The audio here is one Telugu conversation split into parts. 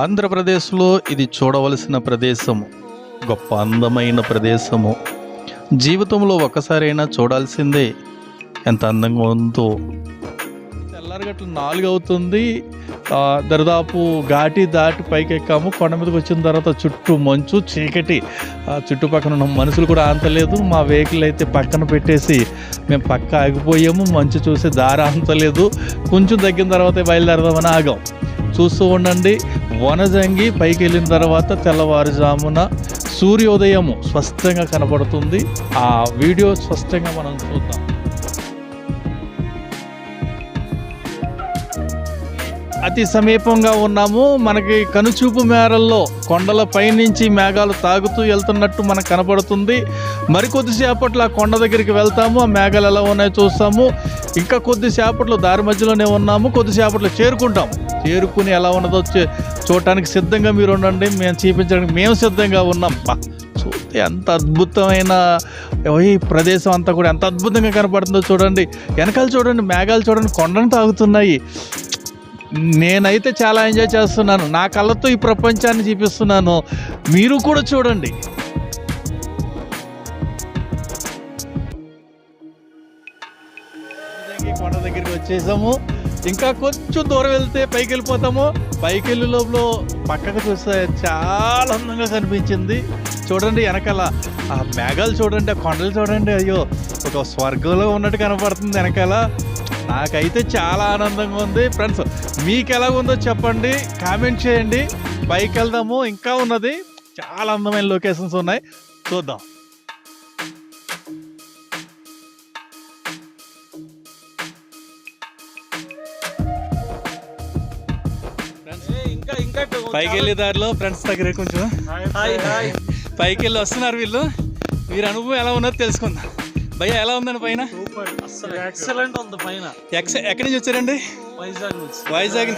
ఆంధ్రప్రదేశ్లో ఇది చూడవలసిన ప్రదేశము. గొప్ప అందమైన ప్రదేశము. జీవితంలో ఒక్కసారైనా చూడాల్సిందే ఎంత అందంగా ఉందో. తెల్లారగట్ల నాలుగు అవుతుంది దరిదాపు ఘాటి దాటి పైకి ఎక్కాము కొండ మీదకి వచ్చిన తర్వాత చుట్టూ మంచు చీకటి. ఆ చుట్టుపక్కల ఉన్న మనుషులు కూడా అంతలేదు మా వెహికల్ అయితే పక్కన పెట్టేసి మేము పక్క ఆగిపోయాము. మంచు చూసి దారి అంతలేదు కొంచెం తగ్గిన తర్వాత బయలుదేరదామని ఆగాం. చూస్తూ ఉండండి. వనజంగి పైకి వెళ్ళిన తర్వాత తెల్లవారుజామున సూర్యోదయము స్పష్టంగా కనబడుతుంది. ఆ వీడియో స్పష్టంగా మనం చూద్దాం. అతి సమీపంగా ఉన్నాము. మనకి కనుచూపు మేరల్లో కొండల పైనుంచి మేఘాలు తాగుతూ వెళ్తున్నట్టు మనకు కనపడుతుంది మరికొద్దిసేపట్లో ఆ కొండ దగ్గరికి వెళ్తాము. ఆ మేఘాలు ఎలా ఉన్నాయో చూస్తాము. ఇంకా కొద్దిసేపట్లో దారి మధ్యలోనే ఉన్నాము. కొద్దిసేపట్లో చేరుకుంటాం చేరుకుని ఎలా ఉన్నదో చే- చూడటానికి సిద్ధంగా మీరు ఉండండి. మేము చూపించడానికి మేము సిద్ధంగా ఉన్నాం. చూస్తే ఎంత అద్భుతమైన ఈ ప్రదేశం అంతా కూడా ఎంత అద్భుతంగా కనపడుతుందో చూడండి. వెనకాల చూడండి మేఘాలు చూడండి కొండను తాగుతున్నాయి. నేనైతే చాలా ఎంజాయ్ చేస్తున్నాను. నా కళ్ళతో ఈ ప్రపంచాన్ని చూపిస్తున్నాను. మీరు కూడా చూడండి. చేసాము. ఇంకా కొంచెం దూరం వెళ్తే పైకి వెళ్ళిపోతాము. పైకి వెళ్ళి లోపల పక్కకు చూస్తే చాలా అందంగా కనిపించింది. చూడండి వెనకాల. ఆ మేఘాలు చూడండి ఆ కొండలు చూడండి. అయ్యో ఒక స్వర్గంలో ఉన్నట్టు కనపడుతుంది వెనకాల. నాకైతే చాలా ఆనందంగా ఉంది. ఫ్రెండ్స్ మీకు ఎలా ఉందో చెప్పండి. కామెంట్ చేయండి. పైకి వెళ్దాము. ఇంకా ఉన్నది. చాలా అందమైన లొకేషన్స్ ఉన్నాయి. చూద్దాం. పైకి వెళ్ళే దారిలో ఫ్రెండ్స్ దగ్గర కొంచెం. Hi hi. పైకి వెళ్ళి వస్తున్నారు వీళ్ళు. వీరి అనుభవం ఎలా ఉన్నదో తెలుసుకుందాం. భయ్య ఎలా ఉందండి పైన? ఎక్సలెంట్ ఉంది పైన. ఎక్స్ ఎక్కడి నుంచి వచ్చారండి? వైజాగ్ నుంచి. వైజాగ్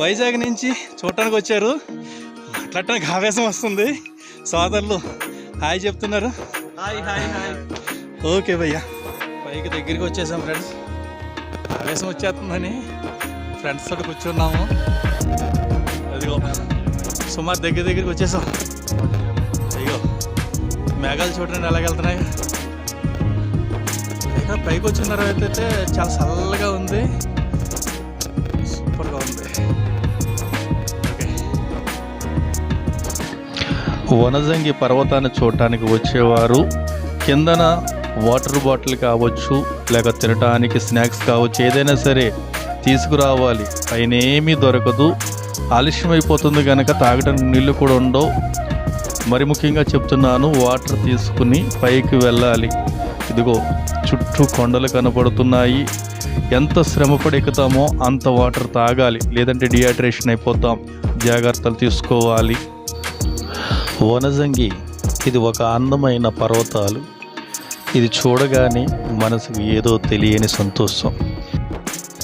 వైజాగ్ నుంచి చూడటానికి వచ్చారు. మాట్లాడటానికి ఆవేశం వస్తుంది. సోదరులు హాయ్ చెప్తున్నారు. Hi hi hi. ఓకే భయ్యా. పైకి దగ్గరికి వచ్చేసాం ఫ్రెండ్స్. ఆవేశం వచ్చేస్తుందని ఫ్రెండ్స్ తోటి కూర్చున్నాము. సుమారు దగ్గర దగ్గరికి వచ్చేసాం. అయ్యో మేఘాలు చూడండి ఎలాగెళ్తున్నాయి పైగా పైకి వచ్చిన తర్వాత అయితే చాలా చల్లగా ఉంది. సూపర్గా ఉంది. వనజంగి పర్వతాన్ని చూడటానికి వచ్చేవారు. కిందన వాటర్ బాటిల్ కావచ్చు లేక తినటానికి స్నాక్స్ కావచ్చు ఏదైనా సరే తీసుకురావాలి. పైన ఏమీ దొరకదు. ఆలస్యం అయిపోతుంది కనుక తాగడానికి నీళ్ళు కూడా ఉండవు. మరి ముఖ్యంగా చెప్తున్నాను వాటర్ తీసుకుని పైకి వెళ్ళాలి. ఇదిగో చుట్టూ కొండలు కనపడుతున్నాయి ఎంత శ్రమపడి ఎక్కుతామో అంత వాటర్ తాగాలి. లేదంటే డిహైడ్రేషన్ అయిపోతాం. జాగ్రత్తలు తీసుకోవాలి. వనజంగి ఇది ఒక అందమైన పర్వతాలు. ఇది చూడగానే మనసుకు ఏదో తెలియని సంతోషం.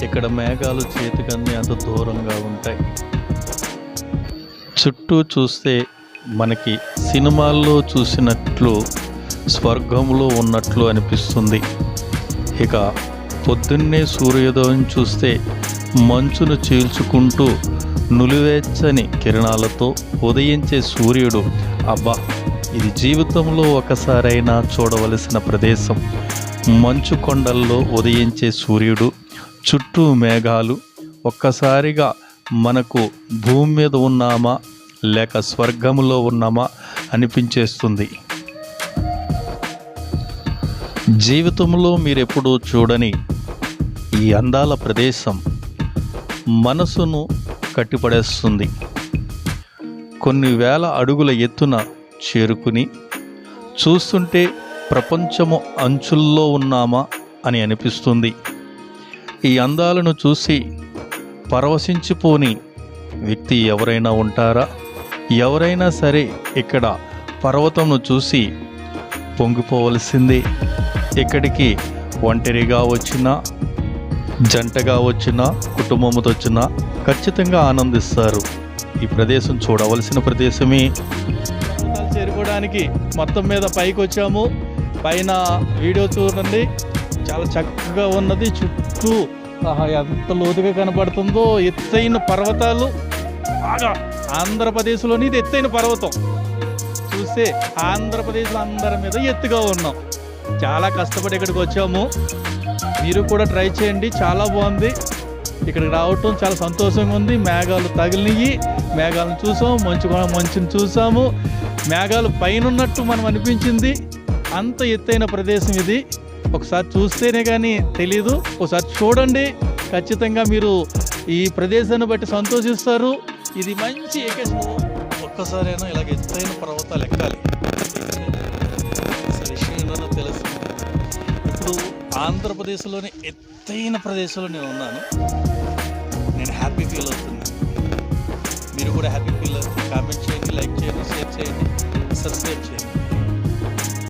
ఇక్కడ మేఘాలు చేతికన్నీ అంత దూరంగా ఉంటాయి. చుట్టూ చూస్తే మనకి సినిమాల్లో చూసినట్లు స్వర్గంలో ఉన్నట్లు అనిపిస్తుంది. ఇక పొద్దున్నే సూర్యోదయం చూస్తే మంచును చీల్చుకుంటూ నులివేచ్చని కిరణాలతో ఉదయించే సూర్యుడు అబ్బా ఇది జీవితంలో ఒకసారైనా చూడవలసిన ప్రదేశం. మంచు కొండల్లో ఉదయించే సూర్యుడు చుట్టూ మేఘాలు ఒక్కసారిగా మనకు భూమి మీద ఉన్నామా లేక స్వర్గంలో ఉన్నామా అనిపించేస్తుంది. జీవితంలో మీరెప్పుడూ చూడని ఈ అందాల ప్రదేశం మనసును కట్టిపడేస్తుంది. కొన్ని వేల అడుగుల ఎత్తున చేరుకుని చూస్తుంటే ప్రపంచము అంచుల్లో ఉన్నామా అని అనిపిస్తుంది. ఈ అందాలను చూసి పరవశించిపోని వ్యక్తి ఎవరైనా ఉంటారా? ఎవరైనా సరే ఇక్కడ పర్వతంను చూసి పొంగిపోవలసిందే. ఇక్కడికి ఒంటరిగా వచ్చినా జంటగా వచ్చినా కుటుంబంతో వచ్చినా ఖచ్చితంగా ఆనందిస్తారు. ఈ ప్రదేశం చూడవలసిన ప్రదేశమే. చేరుకోవడానికి మొత్తం మీద పైకి వచ్చాము పైన వీడియో చూడండి. చాలా చక్కగా ఉన్నది. చుట్టూ ఆహా, ఎంత లోతుగా కనపడుతుందో ఎత్తైన పర్వతాలు. బాగా. ఆంధ్రప్రదేశ్లోని ఇది ఎత్తైన పర్వతం. చూస్తే ఆంధ్రప్రదేశ్లో అందరి మీద ఎత్తుగా ఉన్నాం. చాలా కష్టపడి ఇక్కడికి వచ్చాము. మీరు కూడా ట్రై చేయండి చాలా బాగుంది. ఇక్కడికి రావటం చాలా సంతోషంగా ఉంది. మేఘాలు తగిలినవి మేఘాలను చూసాము మంచు కూడా మంచుని చూసాము. మేఘాలు పైన ఉన్నట్టు మనం అనిపించింది. అంత ఎత్తైన ప్రదేశం ఇది. ఒకసారి చూస్తేనే కానీ తెలీదు. ఒకసారి చూడండి. ఖచ్చితంగా మీరు ఈ ప్రదేశాన్ని బట్టి సంతోషిస్తారు. ఇది మంచి ఎకేషన్ ఒక్కసారైనా ఇలాగ ఎత్తైన పర్వతాలు ఎక్కాలి. విషయం తెలుసు. ఇప్పుడు ఆంధ్రప్రదేశ్లోని ఎత్తైన ప్రదేశంలో నేను ఉన్నాను. నేను హ్యాపీ ఫీల్ అవుతున్నాను. మీరు కూడా హ్యాపీ ఫీల్ కామెంట్ చేయండి లైక్ చేయండి షేర్ చేయండి సబ్స్క్రైబ్ చేయండి.